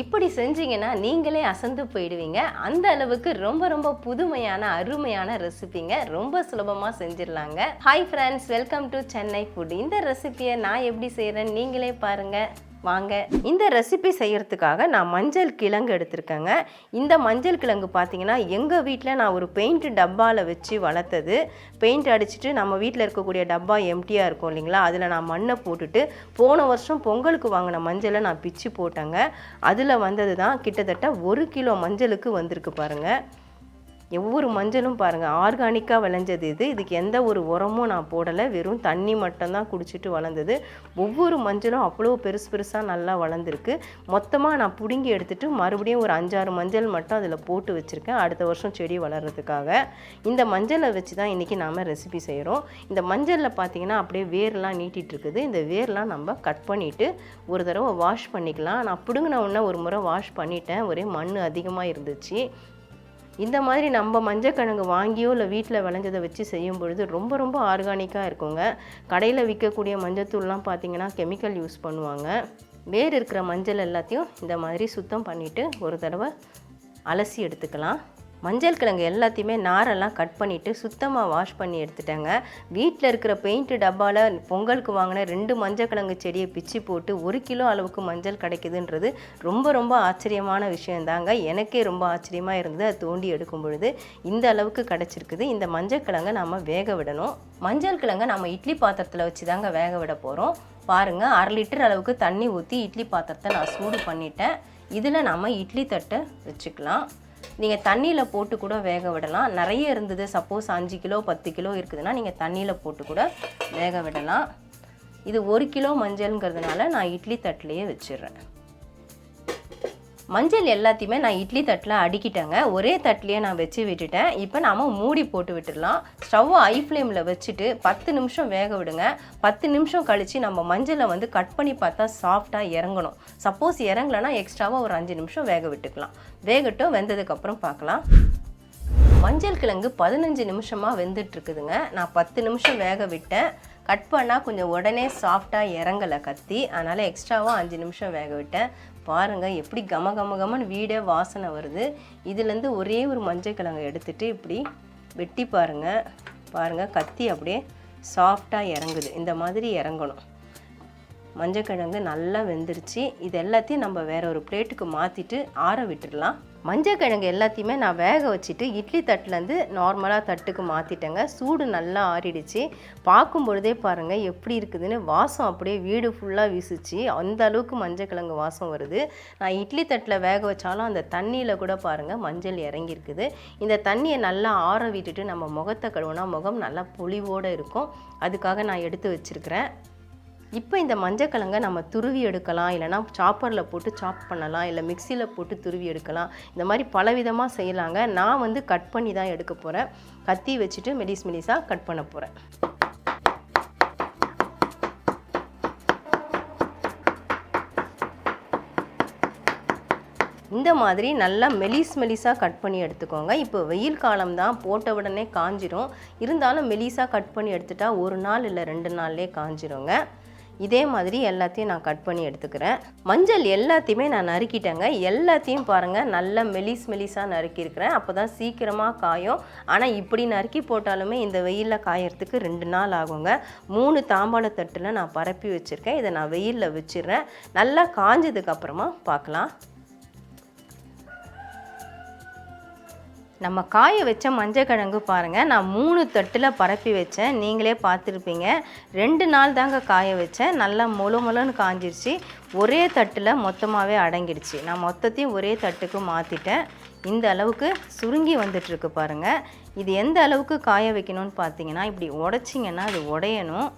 இப்படி செஞ்சீங்கன்னா நீங்களே அசந்து போயிடுவீங்க. அந்த அளவுக்கு ரொம்ப ரொம்ப புதுமையான அருமையான ரெசிபிங்க. ரொம்ப சுலபமாக செஞ்சிடலாங்க. Hi friends welcome to Chennai food இந்த ரெசிபியை நான் எப்படி செய்கிறேன் நீங்களே பாருங்கள் வாங்க. இந்த ரெசிபி செய்கிறதுக்காக நான் மஞ்சள் கிழங்கு எடுத்திருக்கேங்க. இந்த மஞ்சள் கிழங்கு பார்த்தீங்கன்னா எங்கள் வீட்டில் நான் ஒரு பெயிண்ட் டப்பாவில் வச்சு வளர்த்தது. பெயிண்ட் அடிச்சுட்டு நம்ம வீட்டில் இருக்கக்கூடிய டப்பா எம்டியாக இருக்கும் இல்லைங்களா? அதில் நான் மண்ணை போட்டுட்டு போன வருஷம் பொங்கலுக்கு வாங்கின மஞ்சளை நான் பிச்சு போட்டேங்க. அதில் வந்தது தான் கிட்டத்தட்ட ஒரு கிலோ மஞ்சளுக்கு வந்திருக்கு பாருங்கள் ஒவ்வொரு மஞ்சளும் பாருங்கள் ஆர்கானிக்காக விளைஞ்சது இது. இதுக்கு எந்த ஒரு உரமும் நான் போடலை. வெறும் தண்ணி மட்டும்தான் குடிச்சிட்டு வளர்ந்தது. ஒவ்வொரு மஞ்சளும் அவ்வளோ பெருசு பெருசாக நல்லா வளர்ந்துருக்கு. மொத்தமாக நான் பிடுங்கி எடுத்துட்டு மறுபடியும் ஒரு அஞ்சாறு மஞ்சள் மட்டும் அதில் போட்டு வச்சுருக்கேன். அடுத்த வருஷம் செடி வளர்கிறதுக்காக இந்த மஞ்சளை வச்சு தான் இன்றைக்கி நாம் ரெசிபி செய்கிறோம் இந்த மஞ்சளில் பார்த்தீங்கன்னா அப்படியே வேர்லாம் நீட்டிகிட்ருக்குது இந்த வேர்லாம் நம்ம கட் பண்ணிவிட்டு ஒரு தடவை வாஷ் பண்ணிக்கலாம். நான் பிடுங்கின உடனே ஒரு முறை வாஷ் பண்ணிட்டேன். ஒரே மண் அதிகமாக இருந்துச்சு. இந்த மாதிரி நம்ம மஞ்சக்கிழங்கு வாங்கியோ இல்லை வீட்டில் விளைஞ்சதை வச்சு செய்யும் பொழுது ரொம்ப ரொம்ப ஆர்கானிக்காக இருக்குங்க. கடையில் விற்கக்கூடிய மஞ்சத்தூள்லாம் பார்த்தீங்கன்னா கெமிக்கல் யூஸ் பண்ணுவாங்க. வேர் இருக்கிற மஞ்சள் எல்லாத்தையும் இந்த மாதிரி சுத்தம் பண்ணிவிட்டு ஒரு தடவை அலசி எடுத்துக்கலாம். மஞ்சள் கிழங்கு எல்லாத்தையுமே நாரெல்லாம் கட் பண்ணிவிட்டு சுத்தமாக வாஷ் பண்ணி எடுத்துட்டேங்க. வீட்டில் இருக்கிற பெயிண்ட் டப்பாவில் பொங்கலுக்கு வாங்கின ரெண்டு மஞ்சள் கிழங்கு செடியை பிச்சு போட்டு ஒரு கிலோ அளவுக்கு மஞ்சள் கிடைக்குதுன்றது ரொம்ப ரொம்ப ஆச்சரியமான விஷயந்தாங்க எனக்கே ரொம்ப ஆச்சரியமாக இருந்தது. அது தோண்டி எடுக்கும் பொழுது இந்த அளவுக்கு கிடச்சிருக்குது. இந்த மஞ்சள் கிழங்கை நம்ம வேக விடணும். மஞ்சள் கிழங்கை நம்ம இட்லி பாத்திரத்தில் வச்சு தாங்க வேக விட போகிறோம் பாருங்கள் அரை லிட்டர் அளவுக்கு தண்ணி ஊற்றி இட்லி பாத்திரத்தை நான் சூடு பண்ணிட்டேன். இதில் நம்ம இட்லி தட்டை வச்சுக்கலாம். நீங்கள் தண்ணியில் போட்டு கூட வேக விடலாம். நிறைய இருந்தது. சப்போஸ் அஞ்சு கிலோ பத்து கிலோ இருக்குதுன்னா நீங்கள் தண்ணியில் போட்டு கூட வேக விடலாம். இது ஒரு கிலோ மஞ்சள்ங்கிறதுனால நான் இட்லி தட்டிலையே வச்சிடுறேன். மஞ்சள் எல்லாத்தையுமே நான் இட்லி தட்டில் அடிக்கிட்டேங்க. ஒரே தட்டிலேயே நான் வச்சு விட்டுட்டேன். இப்போ நாம் மூடி போட்டு விட்டுடலாம். ஸ்டவ்வை ஐ ஃப்ளேமில் வச்சுட்டு பத்து நிமிஷம் வேக விடுங்க. பத்து நிமிஷம் கழித்து நம்ம மஞ்சளை வந்து கட் பண்ணி பார்த்தா சாஃப்டாக இறங்கணும். சப்போஸ் இறங்கலைன்னா எக்ஸ்ட்ராவாக ஒரு அஞ்சு நிமிஷம் வேக விட்டுக்கலாம். வேகட்டும் வெந்ததுக்கப்புறம் பார்க்கலாம். மஞ்சள் கிழங்கு பதினஞ்சு நிமிஷமாக வெந்துட்டுருக்குதுங்க. நான் பத்து நிமிஷம் வேக விட்டேன். கட் பண்ணால் கொஞ்சம் உடனே சாஃப்டாக இறங்கலை கத்தி. அதனால் எக்ஸ்ட்ராவாக அஞ்சு நிமிஷம் வேக விட்டேன். பாருங்கள் எப்படி கம கம கமன்னு வீடே வாசனை வருது. இதுலேருந்து ஒரே ஒரு மஞ்சள் கிழங்கு எடுத்துகிட்டு இப்படி வெட்டி பாருங்கள் பாருங்கள் கத்தி அப்படியே சாஃப்டாக இறங்குது. இந்த மாதிரி இறங்கணும். மஞ்சள் கிழங்கு நல்லா வெந்துருச்சு. இது எல்லாத்தையும் நம்ம வேற ஒரு பிளேட்டுக்கு மாற்றிட்டு ஆற விட்டுடலாம். மஞ்சக்கிழங்கு எல்லாத்தையுமே நான் வேக வச்சுட்டு இட்லி தட்டுலேருந்து நார்மலாக தட்டுக்கு மாற்றிட்டேங்க சூடு நல்லா ஆறிடுச்சு. பார்க்கும் பொழுதே பாருங்கள் எப்படி இருக்குதுன்னு வாசம் அப்படியே வீடு ஃபுல்லாக வீசிச்சு. அந்த அளவுக்கு மஞ்சக்கிழங்கு வாசம் வருது. நான் இட்லி தட்டில் வேக வச்சாலும் அந்த தண்ணியில் கூட பாருங்கள் மஞ்சள் இறங்கியிருக்குது. இந்த தண்ணியை நல்லா ஆற விட்டுட்டு நம்ம முகத்தை கழுவுனா முகம் நல்லா பொலிவோடு இருக்கும். அதுக்காக நான் எடுத்து வச்சுருக்கிறேன். இப்போ இந்த மஞ்சக்கிழங்கை நம்ம துருவி எடுக்கலாம் இல்லைனா சாப்பரில் போட்டு சாப் பண்ணலாம் இல்லை மிக்சியில் போட்டு துருவி எடுக்கலாம். இந்த மாதிரி பலவிதமாக செய்யலாங்க. நான் வந்து கட் பண்ணி தான் எடுக்க போகிறேன் கத்தி வச்சுட்டு மெடிஸ் மெடிஸாக கட் பண்ண போகிறேன் இந்த மாதிரி நல்லா மெலிஸ் மெலிஸாக கட் பண்ணி எடுத்துக்கோங்க. இப்போ வெயில் காலம் தான் போட்ட உடனே காஞ்சிரும். இருந்தாலும் மெலிஸாக கட் பண்ணி எடுத்துட்டா ஒரு நாள் இல்லை ரெண்டு நாள்லேயே காஞ்சிருங்க. இதே மாதிரி எல்லாத்தையும் நான் கட் பண்ணி எடுத்துக்கிறேன். மஞ்சள் எல்லாத்தையுமே நான் நறுக்கிட்டேங்க. எல்லாத்தையும் பாருங்கள் நல்லா மெலிஸ் மெலிஸாக நறுக்கியிருக்கிறேன். அப்போ தான் சீக்கிரமாக காயும். ஆனால் இப்படி நறுக்கி போட்டாலுமே இந்த வெயிலில் காயறதுக்கு ரெண்டு நாள் ஆகுங்க. மூணு தாம்பாள தட்டில் நான் பரப்பி வச்சுருக்கேன். இதை நான் வெயிலில் வச்சிடுறேன். நல்லா காஞ்சதுக்கப்புறமா பார்க்கலாம். நம்ம காய வச்ச மஞ்சக்கிழங்கு பாருங்கள் நான் மூணு தட்டில் பரப்பி வச்சேன். நீங்களே பார்த்துருப்பீங்க. ரெண்டு நாள் தாங்க காய வச்சேன். நல்லா முழு முழுன்னு காஞ்சிருச்சு. ஒரே தட்டில் மொத்தமாகவே அடங்கிடுச்சு. நான் மொத்தத்தையும் ஒரே தட்டுக்கு மாற்றிட்டேன் இந்த அளவுக்கு சுருங்கி வந்துட்டுருக்கு பாருங்கள் இது எந்த அளவுக்கு காய வைக்கணும்னு பார்த்தீங்கன்னா இப்படி உடச்சிங்கன்னா அது உடையணும்.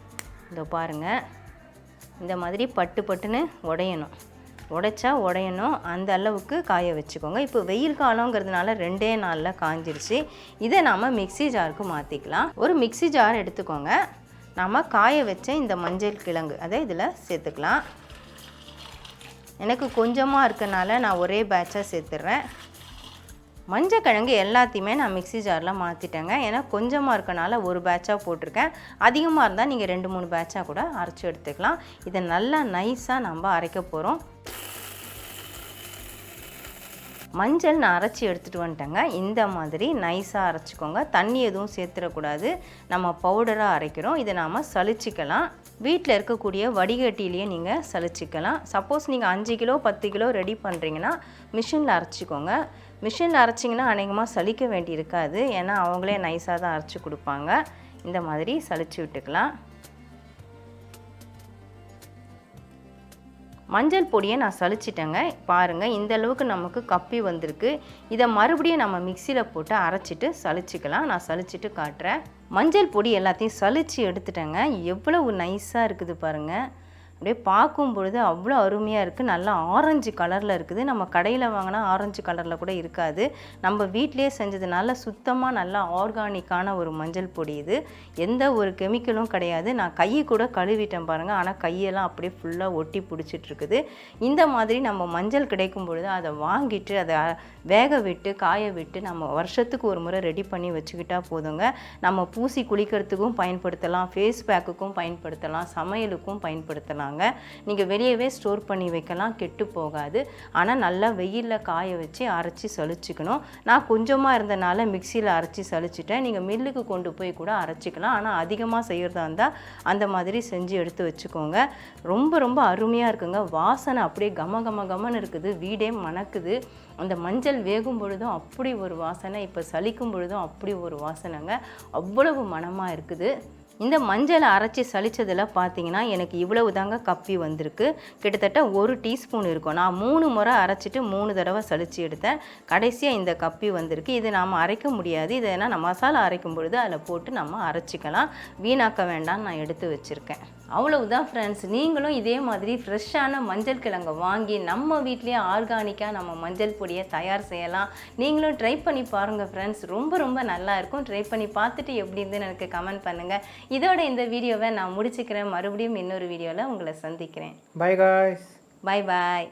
இதோ பாருங்கள் இந்த மாதிரி பட்டு பட்டுன்னு உடையணும். உடைச்சா உடையணும். அந்த அளவுக்கு காய வச்சுக்கோங்க. இப்போ வெயில் காலங்கிறதுனால ரெண்டே நாளில் காஞ்சிருச்சு. இதை நாம் மிக்ஸி ஜாருக்கு மாற்றிக்கலாம் ஒரு மிக்ஸி ஜார் எடுத்துக்கோங்க. நாம் காய வச்ச இந்த மஞ்சள் கிழங்கு அதை இதில் சேர்த்துக்கலாம். எனக்கு கொஞ்சமாக இருக்கனால நான் ஒரே பேட்சாக சேர்த்துட்றேன் மஞ்சக்கிழங்கு எல்லாத்தையுமே நான் மிக்ஸி ஜாரில் மாற்றிட்டேங்க ஏன்னா கொஞ்சமாக இருக்கனால ஒரு பேட்சாக போட்டிருக்கேன். அதிகமாக இருந்தால் நீங்கள் ரெண்டு மூணு பேட்சாக கூட அரைச்சி எடுத்துக்கலாம். இதை நல்லா நைஸாக நம்ம அரைக்க போகிறோம் மஞ்சள் நான் அரைச்சி எடுத்துகிட்டு வந்துட்டேங்க. இந்த மாதிரி நைஸாக அரைச்சிக்கோங்க. தண்ணி எதுவும் சேர்த்துடக்கூடாது. நம்ம பவுடராக அரைக்கிறோம். இதை நாம் சலிச்சிக்கலாம் வீட்டில் இருக்கக்கூடிய வடிகட்டிலேயே நீங்கள் சலிச்சிக்கலாம் சப்போஸ் நீங்கள் அஞ்சு கிலோ பத்து கிலோ ரெடி பண்ணுறீங்கன்னா மிஷினில் அரைச்சிக்கோங்க. மிஷினில் அரைச்சிங்கன்னா அநேகமாக சலிக்க வேண்டி இருக்காது. ஏன்னா அவங்களே நைஸாக தான் அரைச்சி கொடுப்பாங்க. இந்த மாதிரி சளிச்சு விட்டுக்கலாம். மஞ்சள் பொடியை நான் சலிச்சிட்டேங்க பாருங்கள் இந்த அளவுக்கு நமக்கு கப்பி வந்திருக்கு. இதை மறுபடியும் நம்ம மிக்சியில் போட்டு அரைச்சிட்டு சலிச்சிக்கலாம் நான் சலிச்சிட்டு காட்டுறேன். மஞ்சள் பொடி எல்லாத்தையும் சளிச்சு எடுத்துட்டேங்க. எவ்வளவு நைஸாக இருக்குது பாருங்கள் அப்படியே பார்க்கும் பொழுது அவ்வளோ அருமையாக இருக்குது நல்லா ஆரஞ்சு கலரில் இருக்குது. நம்ம கடையில் வாங்கினா ஆரஞ்சு கலரில் கூட இருக்காது. நம்ம வீட்டிலேயே செஞ்சதுனால சுத்தமாக நல்லா ஆர்கானிக்கான ஒரு மஞ்சள் பொடி இது. எந்த ஒரு கெமிக்கலும் கிடையாது. நான் கையை கூட கழுவிட்டேன் பாருங்கள் ஆனால் கையெல்லாம் அப்படியே ஃபுல்லாக ஒட்டி பிடிச்சிட்ருக்குது இந்த மாதிரி நம்ம மஞ்சள் கிடைக்கும் பொழுது அதை வாங்கிட்டு அதை வேக விட்டு காய விட்டு நம்ம வருஷத்துக்கு ஒரு முறை ரெடி பண்ணி வச்சுக்கிட்டா போதுங்க. நம்ம பூசி குளிக்கிறதுக்கும் பயன்படுத்தலாம். ஃபேஸ் பேக்குக்கும் பயன்படுத்தலாம். சமையலுக்கும் பயன்படுத்தலாம். பயன்படுத்தலாங்க நீங்கள் வெளியவே ஸ்டோர் பண்ணி வைக்கலாம் கெட்டு போகாது. ஆனால் நல்லா வெயிலில் காய வச்சு அரைச்சி சளிச்சிக்கணும். நான் கொஞ்சமாக இருந்தனால மிக்சியில் அரைச்சி சலிச்சிட்டேன் நீங்கள் மில்லுக்கு கொண்டு போய் கூட அரைச்சிக்கலாம். ஆனால் அதிகமாக செய்கிறதா இருந்தால் அந்த மாதிரி செஞ்சு எடுத்து வச்சுக்கோங்க. ரொம்ப ரொம்ப அருமையாக இருக்குங்க. வாசனை அப்படியே கம கம கமன்னு இருக்குது. வீடே மணக்குது. அந்த மஞ்சள் வேகும் பொழுதும் அப்படி ஒரு வாசனை. இப்போ சலிக்கும் பொழுதும் அப்படி ஒரு வாசனைங்க. அவ்வளவு மணமாக இருக்குது. இந்த மஞ்சளை அரைச்சி சளிச்சதில் பார்த்தீங்கன்னா எனக்கு இவ்வளவு தாங்க கப்பி வந்திருக்கு. கிட்டத்தட்ட ஒரு டீஸ்பூன் இருக்கும். நான் மூணு முறை அரைச்சிட்டு மூணு தடவை சளிச்சு எடுத்தேன். கடைசியாக இந்த கப்பி வந்திருக்கு. இது நாம் அரைக்க முடியாது. இதை ஏன்னா நம்ம மசாலா அரைக்கும் பொழுது அதில் போட்டு நம்ம அரைச்சிக்கலாம். வீணாக்க வேண்டாம்னு நான் எடுத்து வச்சுருக்கேன். அவ்வளவுதான் ஃப்ரெண்ட்ஸ் நீங்களும் இதே மாதிரி ஃப்ரெஷ்ஷான மஞ்சள் கிழங்கை வாங்கி நம்ம வீட்லேயே ஆர்கானிக்காக நம்ம மஞ்சள் பொடியை தயார் செய்யலாம். நீங்களும் ட்ரை பண்ணி பாருங்கள் ஃப்ரெண்ட்ஸ் ரொம்ப ரொம்ப நல்லா இருக்கும். ட்ரை பண்ணி பார்த்துட்டு எப்படி இருந்துன்னு எனக்கு கமெண்ட் பண்ணுங்கள் இதோட இந்த வீடியோவை நான் முடிச்சுக்கிறேன். மறுபடியும் இன்னொரு வீடியோவில் உங்களை சந்திக்கிறேன். Bye guys. பாய் பாய்